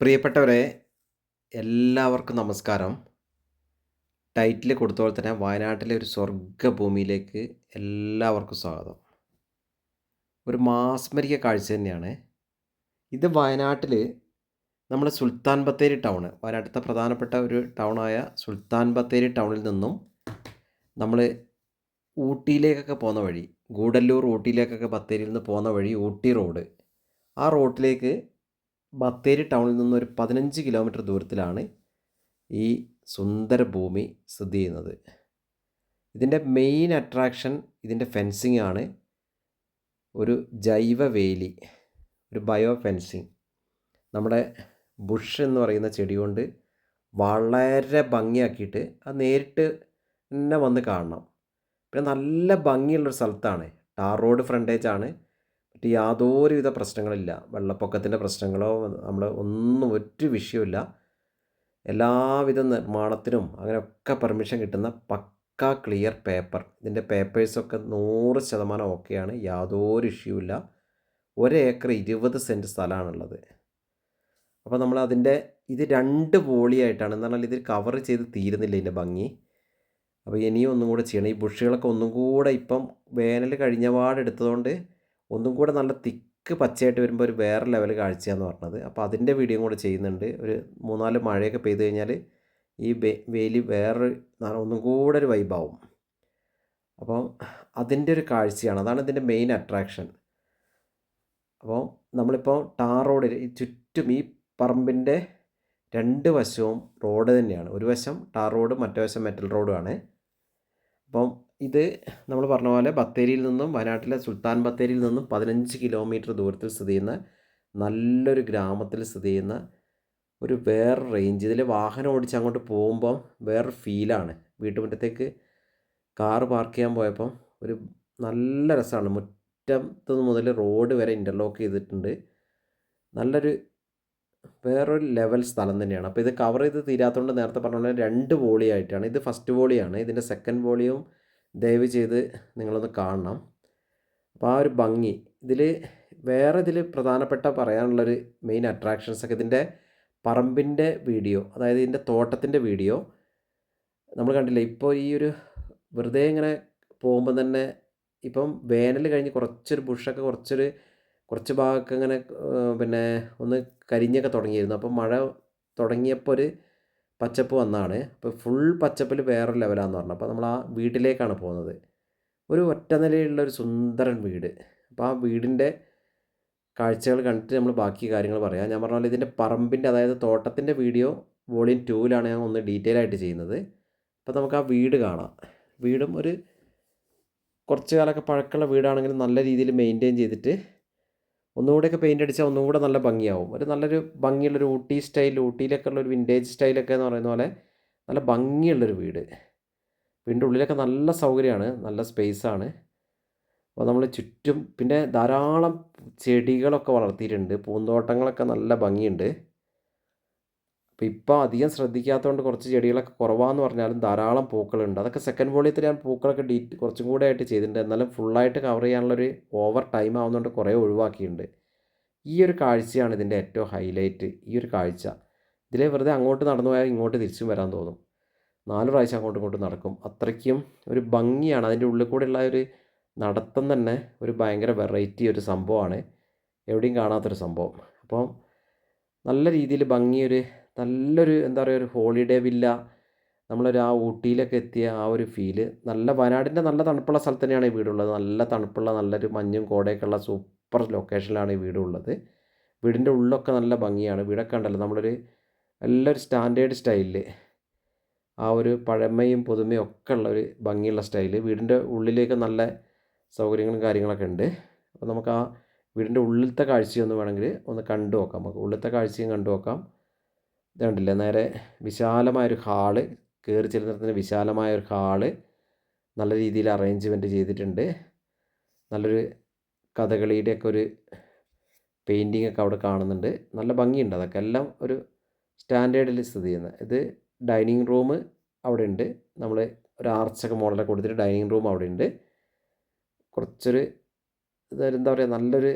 പ്രിയപ്പെട്ടവരെ എല്ലാവർക്കും നമസ്കാരം. ടൈറ്റിൽ കൊടുത്ത പോലെ തന്നെ വയനാട്ടിലെ ഒരു സ്വർഗഭൂമിയിലേക്ക് എല്ലാവർക്കും സ്വാഗതം. ഒരു മാസ്മരിക കാഴ്ച തന്നെയാണ്. ഇത് വയനാട്ടിൽ നമ്മുടെ സുൽത്താൻ ബത്തേരി ടൗണ് വയനാട്ടിലത്തെ പ്രധാനപ്പെട്ട ഒരു ടൗണായ സുൽത്താൻ ബത്തേരി ടൗണിൽ നിന്നും നമ്മൾ ഊട്ടിയിലേക്കൊക്കെ പോകുന്ന വഴി ഗൂഡല്ലൂർ ഊട്ടിയിലേക്കൊക്കെ ബത്തേരിയിൽ നിന്ന് പോകുന്ന വഴി ഊട്ടി റോഡ് ആ റോഡിലേക്ക് ബത്തേരി ടൗണിൽ നിന്ന് ഒരു പതിനഞ്ച് കിലോമീറ്റർ ദൂരത്തിലാണ് ഈ സുന്ദര ഭൂമി സ്ഥിതി ചെയ്യുന്നത്. ഇതിന്റെ മെയിൻ അട്രാക്ഷൻ ഇതിന്റെ ഫെൻസിങ് ആണ്. ഒരു ജൈവ വേലി ഒരു ബയോ ഫെൻസിങ് നമ്മുടെ ബുഷ് എന്ന് പറയുന്ന ചെടി കൊണ്ട് വളരെ ഭംഗിയാക്കിയിട്ട് അത് നേരിട്ട് തന്നെ വന്ന് കാണണം. പിന്നെ നല്ല ഭംഗിയുള്ളൊരു സ്ഥലത്താണ്. ടാർ റോഡ് ഫ്രണ്ടേജാണ് മറ്റ് യാതൊരുവിധ പ്രശ്നങ്ങളില്ല. വെള്ളപ്പൊക്കത്തിന്റെ പ്രശ്നങ്ങളോ നമ്മൾ ഒന്നും ഒരു വിഷയമില്ല എല്ലാവിധ നിർമ്മാണത്തിനും അങ്ങനെയൊക്കെ പെർമിഷൻ കിട്ടുന്ന പക്ക ക്ലിയർ പേപ്പർ. ഇതിന്റെ പേപ്പേഴ്സൊക്കെ നൂറ് ശതമാനം ഓക്കെയാണ്. യാതൊരു ഇഷ്യൂ ഇല്ല ഒരു ഏക്കർ ഇരുപത് സെന്റ് സ്ഥലമാണുള്ളത്. അപ്പോൾ നമ്മൾ അതിന്റെ ഇത് രണ്ട് പോളിയായിട്ടാണ്. എന്ന് പറഞ്ഞാൽ ഇത് കവർ ചെയ്ത് തീരുന്നില്ല ഇതിന്റെ ഭംഗി. അപ്പോൾ ഇനിയും ഒന്നും കൂടെ ചെയ്യണം. ഈ ബുഷികളൊക്കെ ഒന്നും കൂടെ ഇപ്പം വേനൽ കഴിഞ്ഞ പാടെടുത്തതുകൊണ്ട് ഒന്നും കൂടെ നല്ല തിക്ക് പച്ചയായിട്ട് വരുമ്പോൾ ഒരു വേറെ ലെവൽ കാഴ്ചയാന്ന് പറഞ്ഞത്. അപ്പോൾ അതിന്റെ വീഡിയോ കൂടെ ചെയ്യുന്നുണ്ട്. ഒരു മൂന്നാൽ മഴയൊക്കെ പെയ്ത് കഴിഞ്ഞാൽ ഈ വേലി വേറൊരു ഒന്നും കൂടെ ഒരു വൈബാവും അപ്പോൾ അതിന്റെ ഒരു കാഴ്ചയാണ്. അതാണ് ഇതിന്റെ മെയിൻ അട്രാക്ഷൻ അപ്പോൾ നമ്മളിപ്പോൾ ടാർ റോഡിൽ ചുറ്റും ഈ പറമ്പിന്റെ രണ്ട് വശവും റോഡ് തന്നെയാണ്. ഒരു വശം ടാർ റോഡ് മറ്റേ വശം മെറ്റൽ റോഡുമാണ് അപ്പം ഇത് നമ്മൾ പറഞ്ഞ പോലെ ബത്തേരിയിൽ നിന്നും വയനാട്ടിലെ സുൽത്താൻ ബത്തേരിയിൽ നിന്നും പതിനഞ്ച് കിലോമീറ്റർ ദൂരത്തിൽ സ്ഥിതി ചെയ്യുന്ന നല്ലൊരു ഗ്രാമത്തിൽ സ്ഥിതി ചെയ്യുന്ന ഒരു വേറെ റേഞ്ച് ഇതിൽ വാഹനം ഓടിച്ച് അങ്ങോട്ട് പോകുമ്പം വേറെ ഫീലാണ് വീട്ടുമുറ്റത്തേക്ക് കാർ പാർക്ക് ചെയ്യാൻ പോയപ്പം ഒരു നല്ല രസമാണ്. മുറ്റത്ത് മുതൽ റോഡ് വരെ ഇന്റർലോക്ക് ചെയ്തിട്ടുണ്ട്. നല്ലൊരു വേറൊരു ലെവൽ സ്ഥലം തന്നെയാണ്. അപ്പോൾ ഇത് കവർ ചെയ്ത് തീരാത്തതുകൊണ്ട് നേരത്തെ പറഞ്ഞ രണ്ട് വോളിയായിട്ടാണ് ഇത് ഫസ്റ്റ് വോളിയാണ് ഇതിന്റെ സെക്കൻഡ് വോളിയും ദയവ് ചെയ്ത് നിങ്ങളൊന്ന് കാണണം. അപ്പോൾ ആ ഒരു ഭംഗി ഇതിൽ വേറെ ഇതിൽ പ്രധാനപ്പെട്ട പറയാനുള്ളൊരു മെയിൻ അട്രാക്ഷൻസ് ഒക്കെ ഇതിന്റെ പറമ്പിന്റെ വീഡിയോ അതായത് ഇതിന്റെ തോട്ടത്തിന്റെ വീഡിയോ നമ്മൾ കണ്ടില്ല? ഇപ്പോൾ ഈ ഒരു വെറുതെ ഇങ്ങനെ പോകുമ്പോൾ തന്നെ ഇപ്പം വേനൽ കഴിഞ്ഞ് കുറച്ചൊരു ബുഷൊക്കെ കുറച്ചൊരു കുറച്ച് ഭാഗമൊക്കെ ഇങ്ങനെ പിന്നെ ഒന്ന് കരിഞ്ഞൊക്കെ തുടങ്ങിയിരുന്നു. അപ്പം മഴ തുടങ്ങിയപ്പോൾ ഒരു പച്ചപ്പ് വന്നാണ്. അപ്പോൾ ഫുൾ പച്ചപ്പിൽ വേറൊരു ലെവലാന്ന് പറഞ്ഞു. അപ്പോൾ നമ്മൾ ആ വീട്ടിലേക്കാണ് പോകുന്നത്. ഒരു ഒറ്റ നിലയിലുള്ള ഒരു സുന്ദരൻ വീട്. അപ്പോൾ ആ വീടിന്റെ കാഴ്ചകൾ കണ്ടിട്ട് നമ്മൾ ബാക്കി കാര്യങ്ങൾ പറയാം. ഞാൻ പറഞ്ഞ പോലെ ഇതിന്റെ പറമ്പിന്റെ അതായത് തോട്ടത്തിന്റെ വീഡിയോ വോളിയം ടൂവിലാണ് ഞാൻ ഒന്ന് ഡീറ്റെയിൽ ആയിട്ട് ചെയ്യുന്നത്. അപ്പോൾ നമുക്ക് ആ വീട് കാണാം. വീടും ഒരു കുറച്ച് കാലമൊക്കെ പഴക്കമുള്ള വീടാണെങ്കിലും നല്ല രീതിയിൽ മെയിന്റെയിൻ ചെയ്തിട്ട് ഒന്നുകൂടെയൊക്കെ പെയിന്റ് അടിച്ചാൽ ഒന്നുകൂടെ നല്ല ഭംഗിയാവും. ഒരു നല്ലൊരു ഭംഗിയുള്ളൊരു ഊട്ടി സ്റ്റൈൽ ഊട്ടിയിലൊക്കെ ഉള്ളൊരു വിന്റേജ് സ്റ്റൈലൊക്കെ എന്ന് പറയുന്ന പോലെ നല്ല ഭംഗിയുള്ളൊരു വീട്. വീടിന്റെ ഉള്ളിലൊക്കെ നല്ല സൗകര്യമാണ് നല്ല സ്പേസാണ് അപ്പോൾ നമ്മൾ ചുറ്റും പിന്നെ ധാരാളം ചെടികളൊക്കെ വളർത്തിയിട്ടുണ്ട് പൂന്തോട്ടങ്ങളൊക്കെ നല്ല ഭംഗിയുണ്ട്. അപ്പോൾ ഇപ്പോൾ അധികം ശ്രദ്ധിക്കാത്തതുകൊണ്ട് കുറച്ച് ചെടികളൊക്കെ കുറവാന്ന് പറഞ്ഞാലും ധാരാളം പൂക്കളുണ്ട്. അതൊക്കെ സെക്കൻഡ് വോളിയത്തിൽ ഞാൻ പൂക്കളൊക്കെ ഡീറ്റ് കുറച്ചും കൂടെ ആയിട്ട് ചെയ്തിട്ടുണ്ട്. എന്നാലും ഫുള്ളായിട്ട് കവർ ചെയ്യാനുള്ളൊരു ഓവർ ടൈം ആവുന്നതുകൊണ്ട് കുറേ ഒഴിവാക്കിയിട്ടുണ്ട് ഈ ഒരു കാഴ്ചയാണ് ഇതിന്റെ ഏറ്റവും ഹൈലൈറ്റ് ഈ ഒരു കാഴ്ച. ഇതിലെ വെറുതെ അങ്ങോട്ട് നടന്നു പോയാൽ ഇങ്ങോട്ട് തിരിച്ചും വരാൻ തോന്നും. നാല് പ്രാവശ്യം അങ്ങോട്ടും ഇങ്ങോട്ടും നടക്കും. അത്രയ്ക്കും ഒരു ഭംഗിയാണ്. അതിന്റെ ഉള്ളിൽ കൂടെയുള്ള ഒരു നടത്തം തന്നെ ഒരു ഭയങ്കര വെറൈറ്റി ഒരു സംഭവമാണ്. എവിടെയും കാണാത്തൊരു സംഭവം. അപ്പം നല്ല രീതിയിൽ ഭംഗിയൊരു നല്ലൊരു എന്താ പറയുക ഒരു ഹോളിഡേ വില്ല നമ്മളൊരു ആ ഊട്ടിയിലൊക്കെ എത്തിയ ആ ഒരു ഫീൽ നല്ല വയനാടിന്റെ നല്ല തണുപ്പുള്ള സ്ഥലത്ത് തന്നെയാണ് ഈ വീടുള്ളത്. നല്ല തണുപ്പുള്ള നല്ലൊരു മഞ്ഞും കോടയൊക്കെ ഉള്ള സൂപ്പർ ലൊക്കേഷനിലാണ് ഈ വീടുള്ളത് വീടിന്റെ ഉള്ളൊക്കെ നല്ല ഭംഗിയാണ്. വീടൊക്കെ ഉണ്ടല്ലോ നമ്മളൊരു നല്ലൊരു സ്റ്റാൻഡേർഡ് സ്റ്റൈലിൽ ആ ഒരു പഴമയും പുതുമയും ഒക്കെ ഉള്ള ഒരു ഭംഗിയുള്ള സ്റ്റൈൽ വീടിന്റെ ഉള്ളിലേക്ക് നല്ല സൗകര്യങ്ങളും കാര്യങ്ങളൊക്കെ ഉണ്ട്. അപ്പോൾ നമുക്ക് ആ വീടിന്റെ ഉള്ളിലത്തെ കാഴ്ചയൊന്ന് വേണമെങ്കിൽ ഒന്ന് കണ്ടു നോക്കാം നമുക്ക് ഉള്ളിലത്തെ കാഴ്ചയും കണ്ടു നോക്കാം ഇത് കണ്ടില്ലേ നേരെ വിശാലമായൊരു ഹാൾ കയറി ചെല്ലുന്നിടത്തിന് വിശാലമായൊരു ഹാൾ നല്ല രീതിയിൽ അറേഞ്ച്മെന്റ് ചെയ്തിട്ടുണ്ട്. നല്ലൊരു കഥകളിയുടെയൊക്കെ ഒരു പെയിന്റിങ് ഒക്കെ അവിടെ കാണുന്നുണ്ട്. നല്ല ഭംഗിയുണ്ട് അതൊക്കെ. എല്ലാം ഒരു സ്റ്റാൻഡേർഡിൽ സ്ഥിതി ചെയ്യുന്നത്. ഇത് ഡൈനിങ് റൂം അവിടെ ഉണ്ട്. നമ്മൾ ഒരു ആർച്ചൊക്കെ മോഡലൊക്കെ കൊടുത്തിട്ട് ഡൈനിങ് റൂം അവിടെ ഉണ്ട്. കുറച്ചൊരു എന്താ പറയുക നല്ലൊരു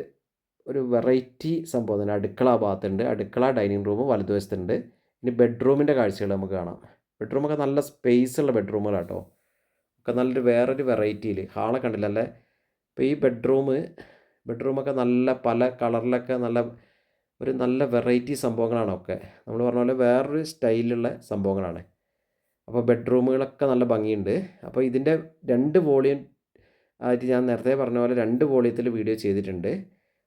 ഒരു വെറൈറ്റി സംഭവം തന്നെ. അടുക്കള ഭാഗത്തുണ്ട്. അടുക്കള ഡൈനിങ് റൂം വലതുവശത്തുണ്ട്. ഇനി ബെഡ്റൂമിന്റെ കാഴ്ചകൾ നമുക്ക് കാണാം. ബെഡ്റൂമൊക്കെ നല്ല സ്പേസ് ഉള്ള ബെഡ്റൂമുകളാണ് കേട്ടോ ഒക്കെ നല്ലൊരു വേറൊരു വെറൈറ്റിയിൽ ഹാളൊക്കെ ഉണ്ടല്ലോ അല്ലേ ഇപ്പോൾ ഈ ബെഡ്റൂം ബെഡ്റൂമൊക്കെ നല്ല പല കളറിലൊക്കെ നല്ല ഒരു നല്ല വെറൈറ്റി സംഭവങ്ങളാണ് ഒക്കെ. നമ്മൾ പറഞ്ഞ പോലെ വേറൊരു സ്റ്റൈലുള്ള സംഭവങ്ങളാണ്. അപ്പോൾ ബെഡ്റൂമുകളൊക്കെ നല്ല ഭംഗിയുണ്ട്. അപ്പോൾ ഇതിന്റെ രണ്ട് വോളിയം ആയിട്ട് ഞാൻ നേരത്തെ പറഞ്ഞ പോലെ രണ്ട് വോളിയത്തിൽ വീഡിയോ ചെയ്തിട്ടുണ്ട്.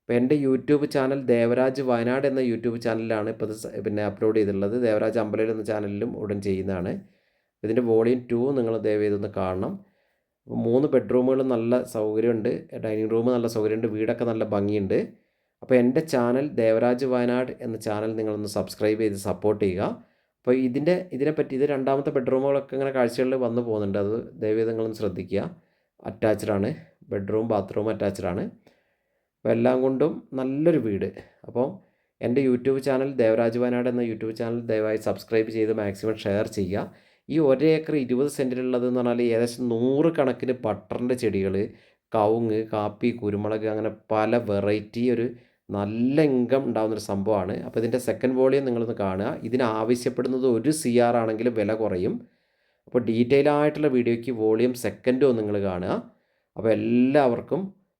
അപ്പോൾ എന്റെ യൂട്യൂബ് ചാനൽ ദേവരാജ് വയനാട് എന്ന യൂട്യൂബ് ചാനലിലാണ് ഇപ്പോൾ ഇത് പിന്നെ അപ്ലോഡ് ചെയ്തിട്ടുള്ളത്. ദേവരാജ് അമ്പലയിൽ എന്ന ചാനലിലും ഉടൻ ചെയ്യുന്നതാണ്. ഇതിന്റെ വോളിയം ടു നിങ്ങൾ ദയവ് ചെയ്തൊന്ന് കാണണം. മൂന്ന് ബെഡ്റൂമുകളും നല്ല സൗകര്യമുണ്ട്. ഡൈനിങ് റൂം നല്ല സൗകര്യമുണ്ട്. വീടൊക്കെ നല്ല ഭംഗിയുണ്ട്. അപ്പോൾ എന്റെ ചാനൽ ദേവരാജ് വയനാട് എന്ന ചാനൽ നിങ്ങളൊന്ന് സബ്സ്ക്രൈബ് ചെയ്ത് സപ്പോർട്ട് ചെയ്യുക. അപ്പോൾ ഇതിന്റെ ഇതിനെപ്പറ്റി ഇത് രണ്ടാമത്തെ ബെഡ്റൂമുകളൊക്കെ ഇങ്ങനെ കാഴ്ചകളിൽ വന്നു പോകുന്നുണ്ട്. അത് ദയവേദങ്ങളൊന്ന് ശ്രദ്ധിക്കുക. അറ്റാച്ച്ഡ് ആണ്. ബെഡ്റൂം ബാത്റൂം അറ്റാച്ച്ഡ് ആണ്. അപ്പോൾ എല്ലാം കൊണ്ടും നല്ലൊരു വീട്. അപ്പോൾ എന്റെ യൂട്യൂബ് ചാനൽ ദേവരാജ് വയനാട് എന്ന യൂട്യൂബ് ചാനൽ ദയവായി സബ്സ്ക്രൈബ് ചെയ്ത് മാക്സിമം ഷെയർ ചെയ്യുക. ഈ ഒരു ഏക്കർ ഇരുപത് സെന്റിലുള്ളത് എന്ന് പറഞ്ഞാൽ ഏകദേശം നൂറ് കണക്കിന് ബട്ടറിന്റെ ചെടികൾ കവുങ്ങ് കാപ്പി കുരുമുളക് അങ്ങനെ പല വെറൈറ്റി ഒരു നല്ല ഇൻകം ഉണ്ടാകുന്നൊരു സംഭവമാണ്. അപ്പോൾ ഇതിന്റെ സെക്കൻഡ് വോളിയം നിങ്ങളൊന്ന് കാണുക. ഇതിന് ആവശ്യപ്പെടുന്നത് ഒരു സി ആർ ആണെങ്കിലും വില കുറയും. അപ്പോൾ ഡീറ്റെയിൽ ആയിട്ടുള്ള വീഡിയോയ്ക്ക് വോളിയം സെക്കൻഡോ നിങ്ങൾ കാണുക. അപ്പോൾ എല്ലാവർക്കും